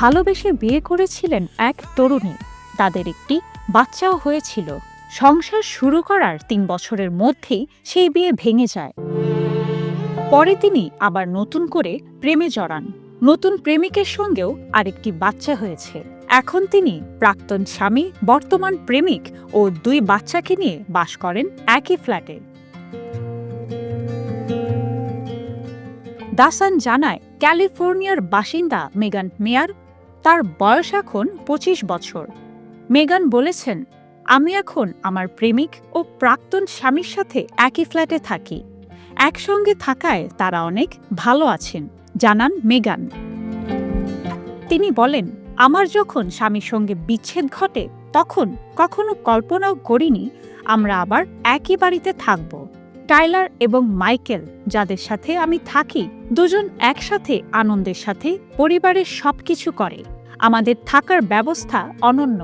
ভালোবেসে বিয়ে করেছিলেন এক তরুণী। তাদের একটি বাচ্চাও হয়েছিল। সংসার শুরু করার তিন বছরের মধ্যেই সেই বিয়ে ভেঙে যায়। পরে তিনি আবার নতুন করে প্রেমে জড়ান। নতুন প্রেমিকের সঙ্গেও আরেকটি বাচ্চা হয়েছে। এখন তিনি প্রাক্তন স্বামী, বর্তমান প্রেমিক ও দুই বাচ্চাকে নিয়ে বাস করেন একই ফ্ল্যাটে। দাসান জানায়, ক্যালিফোর্নিয়ার বাসিন্দা মেগান মেয়ার তার বয়স এখন পঁচিশ বছর। মেগান বলেছেন, আমি এখন আমার প্রেমিক ও প্রাক্তন স্বামীর সাথে একই ফ্ল্যাটে থাকি। একসঙ্গে থাকায় তারা অনেক ভালো আছেন। জানান মেগান। তিনি বলেন, আমার যখন স্বামীর সঙ্গে বিচ্ছেদ ঘটে, তখন কখনো কল্পনাও করিনি আমরা আবার একই বাড়িতে থাকব। টাইলার এবং মাইকেল, যাদের সাথে আমি থাকি, দুজন একসাথে আনন্দের সাথে পরিবারের সবকিছু করে। আমাদের থাকার ব্যবস্থা অনন্য।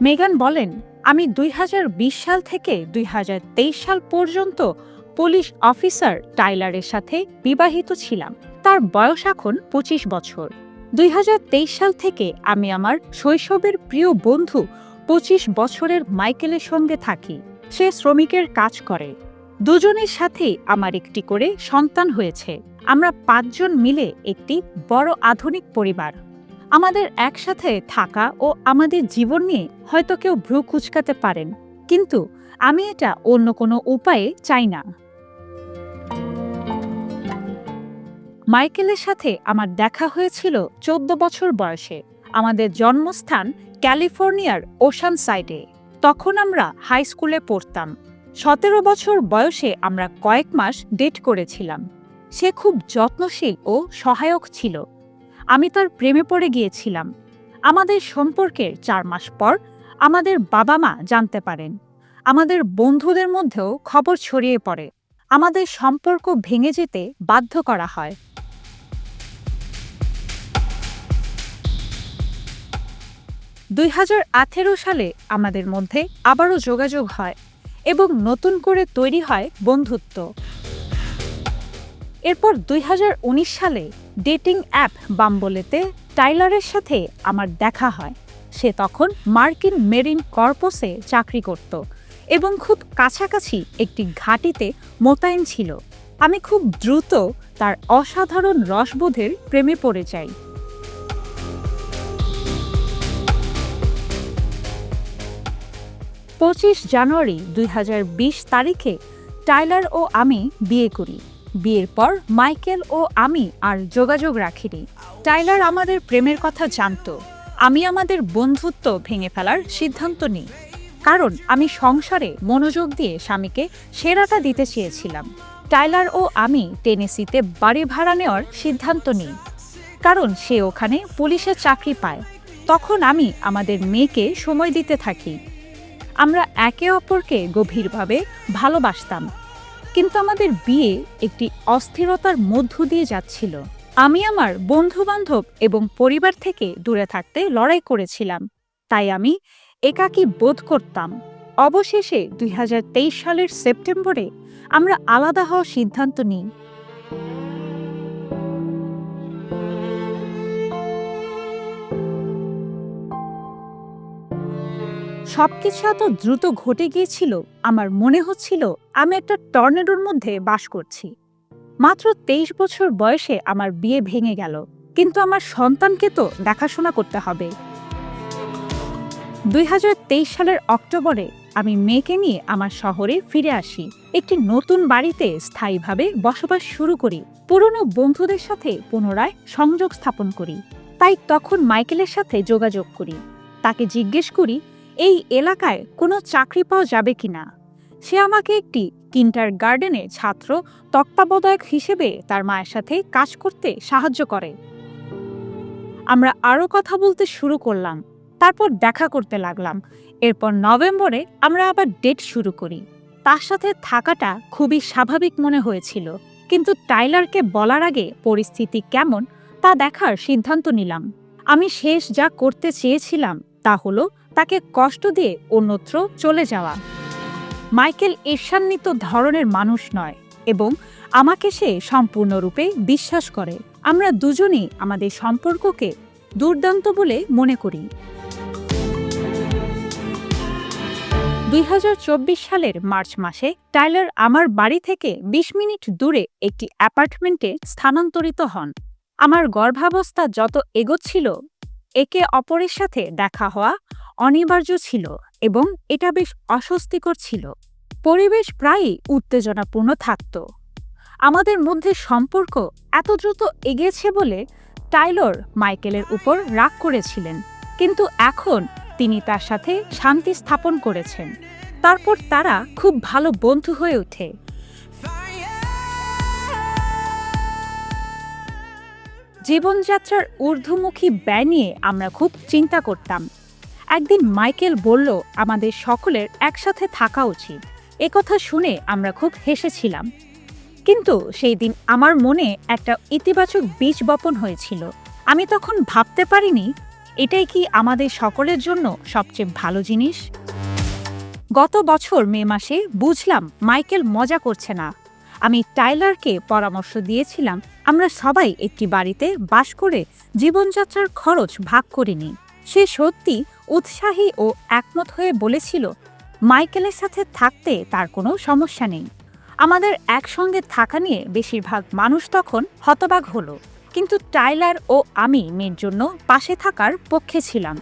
মেগান বলেন, আমি দুই হাজার বিশ সাল থেকে দুই হাজার তেইশ সাল পর্যন্ত পুলিশ অফিসার টাইলারের সাথে বিবাহিত ছিলাম। তার বয়স এখন পঁচিশ বছর। দুই হাজার তেইশ সাল থেকে আমি আমার শৈশবের প্রিয় বন্ধু পঁচিশ বছরের মাইকেলের সঙ্গে থাকি। সে শ্রমিকের কাজ করে। দুজনের সাথেই আমার একটি করে সন্তান হয়েছে। আমরা পাঁচজন মিলে একটি বড় আধুনিক পরিবার। আমাদের একসাথে থাকা ও আমাদের জীবন নিয়ে হয়তো কেউ ভ্রু কুচকাতে পারেন, কিন্তু আমি এটা অন্য কোনো উপায়ে চাই না। মাইকেলের সাথে আমার দেখা হয়েছিল চোদ্দ বছর বয়সে। আমাদের জন্মস্থান ক্যালিফোর্নিয়ার ওশান সাইডে তখন আমরা হাই স্কুলে পড়তাম। সতেরো বছর বয়সে আমরা কয়েক মাস ডেট করেছিলাম। সে খুব যত্নশীল ও সহায়ক ছিল। আমি তার প্রেমে পড়ে গিয়েছিলাম। আমাদের সম্পর্কের চার মাস পর আমাদের বাবা মা জানতে পারেন। আমাদের বন্ধুদের মধ্যেও খবর ছড়িয়ে পড়ে। আমাদের সম্পর্ক ভেঙে যেতে বাধ্য করা হয়। দুই হাজার আঠেরো সালে আমাদের মধ্যে আবারও যোগাযোগ হয়। এবং নতুন করে তৈরি হয় বন্ধুত্ব। এরপর দুই হাজার উনিশ সালে ডেটিং অ্যাপ বাম্বলেতে টাইলারের সাথে আমার দেখা হয়। সে তখন মার্কিন মেরিন কর্পসে চাকরি করত এবং খুব কাছাকাছি একটি ঘাঁটিতে মোতায়েন ছিল। আমি খুব দ্রুত তার অসাধারণ রসবোধের প্রেমে পড়ে যাই। পঁচিশ জানুয়ারি দুই হাজার বিশ তারিখে টাইলার ও আমি বিয়ে করি। বিয়ের পর মাইকেল ও আমি আর যোগাযোগ রাখিনি টাইলার আমাদের প্রেমের কথা জানত। আমি আমাদের বন্ধুত্ব ভেঙে ফেলার সিদ্ধান্ত নিই কারণ আমি সংসারে মনোযোগ দিয়ে স্বামীকে সেরাটা দিতে চেয়েছিলাম। টাইলার ও আমি টেনেসিতে বাড়ি ভাড়া নেওয়ার সিদ্ধান্ত নিই কারণ সে ওখানে পুলিশে চাকরি পায়। তখন আমি আমাদের মেয়েকে সময় দিতে থাকি। আমরা একে অপরকে গভীরভাবে ভালোবাসতাম। কিন্তু আমাদের বিয়ে একটি অস্থিরতার মধ্য দিয়ে যাচ্ছিল। আমি আমার বন্ধু বান্ধব এবং পরিবার থেকে দূরে থাকতে লড়াই করেছিলাম। তাই আমি একাকী বোধ করতাম। অবশেষে দুই হাজার তেইশ সালের সেপ্টেম্বরে আমরা আলাদা হওয়ার সিদ্ধান্ত নিই। সবকিছু এত দ্রুত ঘটে গিয়েছিল, আমার মনে হচ্ছিল আমি একটা টর্নেডোর মধ্যে বাস করছি। মাত্র তেইশ বছর বয়সে আমার বিয়ে ভেঙে গেল, কিন্তু আমার সন্তানকে তো দেখাশোনা করতে হবে। দুই হাজার তেইশ সালের অক্টোবরে আমি মেয়েকে নিয়ে আমার শহরে ফিরে আসি। একটি নতুন বাড়িতে স্থায়ীভাবে বসবাস শুরু করি, পুরনো বন্ধুদের সাথে পুনরায় সংযোগ স্থাপন করি। তাই তখন মাইকেলের সাথে যোগাযোগ করি। তাকে জিজ্ঞেস করি এই এলাকায় কোনো চাকরি পাওয়া যাবে কিনা সে আমাকে একটি কিন্টার গার্ডেনে ছাত্র তত্ত্বাবধায়ক হিসেবে তার মায়ের সাথে কাজ করতে সাহায্য করে। আমরা আরও কথা বলতে শুরু করলাম, তারপর দেখা করতে লাগলাম। এরপর নভেম্বরে আমরা আবার ডেট শুরু করি। তার সাথে থাকাটা খুবই স্বাভাবিক মনে হয়েছিল, কিন্তু টাইলারকে বলার আগে পরিস্থিতি কেমন তা দেখার সিদ্ধান্ত নিলাম। আমি শেষ যা করতে চেয়েছিলাম তা হলো তাকে কষ্ট দিয়ে অন্যত্র চলে যাওয়া। মাইকেল ঈর্ষান্বিত ধরনের মানুষ নয় এবং আমাকে সে সম্পূর্ণরূপে বিশ্বাস করে। আমরা দুজনেই আমাদের সম্পর্ককে দুর্দান্ত বলে মনে করি। দুই হাজার চব্বিশ সালের মার্চ মাসে টাইলার আমার বাড়ি থেকে ২০ মিনিট দূরে একটি অ্যাপার্টমেন্টে স্থানান্তরিত হন। আমার গর্ভাবস্থা যত এগোচ্ছিল, একে অপরের সাথে দেখা হওয়া অনিবার্য ছিল এবং এটা বেশ অস্বস্তিকর ছিল। পরিবেশ প্রায়ই উত্তেজনাপূর্ণ থাকত। আমাদের মধ্যে সম্পর্ক এত দ্রুত এগিয়েছে বলে টাইলর মাইকেলের উপর রাগ করেছিলেন, কিন্তু এখন তিনি তার সাথে শান্তি স্থাপন করেছেন। তারপর তারা খুব ভালো বন্ধু হয়ে ওঠে। জীবনযাত্রার ঊর্ধ্বমুখী ব্যয় নিয়ে আমরা খুব চিন্তা করতাম। একদিন মাইকেল বলল, আমাদের সকলের একসাথে থাকা উচিত। একথা শুনে আমরা খুব হেসেছিলাম। কিন্তু সেই দিন আমার মনে একটা ইতিবাচক বীজ বপন হয়েছিল। আমি তখন ভাবতে পারিনি, এটাই কি আমাদের সকলের জন্য সবচেয়ে ভালো জিনিস? গত বছর মে মাসে বুঝলাম মাইকেল মজা করছে না। আমি টাইলারকে পরামর্শ দিয়েছিলাম, আমরা সবাই একটি বাড়িতে বাস করে জীবনযাত্রার খরচ ভাগ করে নিই। সে সত্যি উৎসাহী ও একমত হয়ে বলেছিল, মাইকেলের সাথে থাকতে তার কোনো সমস্যা নেই। আমাদের একসঙ্গে থাকা নিয়ে বেশিরভাগ মানুষ তখন হতবাক হলো। কিন্তু টাইলার ও আমি মেয়ের জন্য পাশে থাকার পক্ষে ছিলাম।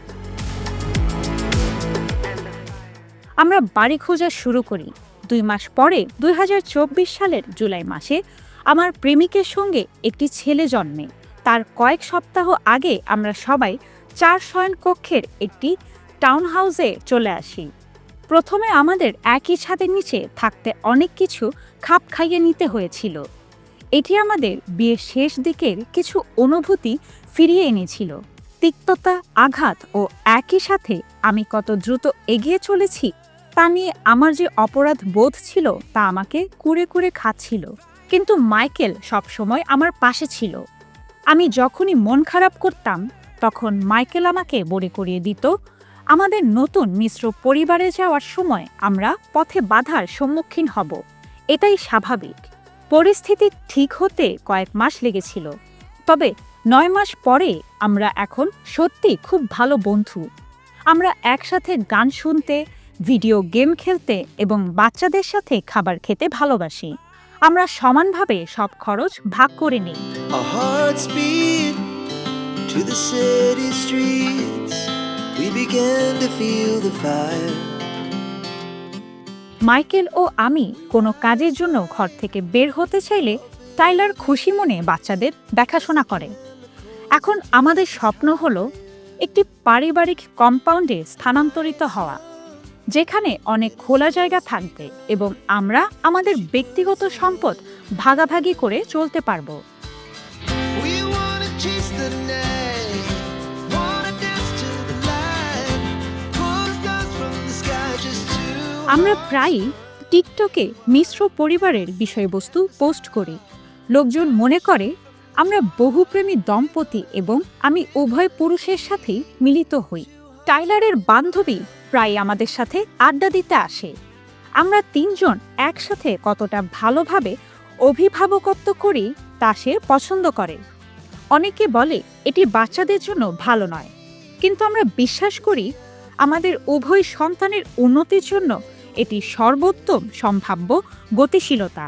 আমরা বাড়ি খোঁজা শুরু করি। দুই মাস পরে দুই হাজার চব্বিশ সালের জুলাই মাসে আমার প্রেমিকের সঙ্গে একটি ছেলে জন্মে। তার কয়েক সপ্তাহ আগে আমরা সবাই চার শয়ন কক্ষের একটি টাউন হাউসে চলে আসি। প্রথমে আমাদের একই ছাদের নিচে থাকতে অনেক কিছু খাপ খাইয়ে নিতে হয়েছিল। এটি আমাদের বিয়ের শেষ দিকের কিছু অনুভূতি ফিরিয়ে এনেছিল। তিক্ততা, আঘাত ও একই সাথে আমি কত দ্রুত এগিয়ে চলেছি তা নিয়ে আমার যে অপরাধ বোধ ছিল তা আমাকে কুড়ে কুড়ে খাচ্ছিল। কিন্তু মাইকেল সবসময় আমার পাশে ছিল। আমি যখনই মন খারাপ করতাম তখন মাইকেল আমাকে বলে করিয়ে দিত, আমাদের নতুন মিশ্র পরিবারে যাওয়ার সময় আমরা পথে বাধার সম্মুখীন হব। এটাই স্বাভাবিক। পরিস্থিতি ঠিক হতে কয়েক মাস লেগেছিল। তবে নয় মাস পরে আমরা এখন সত্যি খুব ভালো বন্ধু। আমরা একসাথে গান শুনতে, ভিডিও গেম খেলতে এবং বাচ্চাদের সাথে খাবার খেতে ভালোবাসি। আমরা সমানভাবে সব খরচ ভাগ করে নিই। To the city streets. We began to feel the fire. Michael ও আমি কোনো কাজের জন্য ঘর থেকে বের হতে চাইলে টাইলার খুশি মনে বাচ্চাদের দেখাশোনা করে এখন আমাদের স্বপ্ন হলো একটি পারিবারিক কম্পাউন্ডে স্থানান্তরিত হওয়া, যেখানে অনেক খোলা জায়গা থাকবে এবং আমরা আমাদের ব্যক্তিগত সম্পদ ভাগাভাগি করে চলতে পারব আমরা প্রায়ই টিকটকে মিশ্র পরিবারের বিষয়বস্তু পোস্ট করি। লোকজন মনে করে, আমরা বহুপ্রেমী দম্পতি এবং আমি উভয় পুরুষের সাথেই মিলিত হই। টাইলারের বান্ধবী প্রায় আমাদের সাথে আড্ডা দিতে আসে। আমরা তিনজন একসাথে কতটা ভালোভাবে অভিভাবকত্ব করি, তা সে পছন্দ করে। অনেকে বলে, এটি বাচ্চাদের জন্য ভালো নয়। কিন্তু আমরা বিশ্বাস করি, আমাদের উভয় সন্তানের উন্নতির জন্য এটি সর্বোত্তম সম্ভাব্য গতিশীলতা।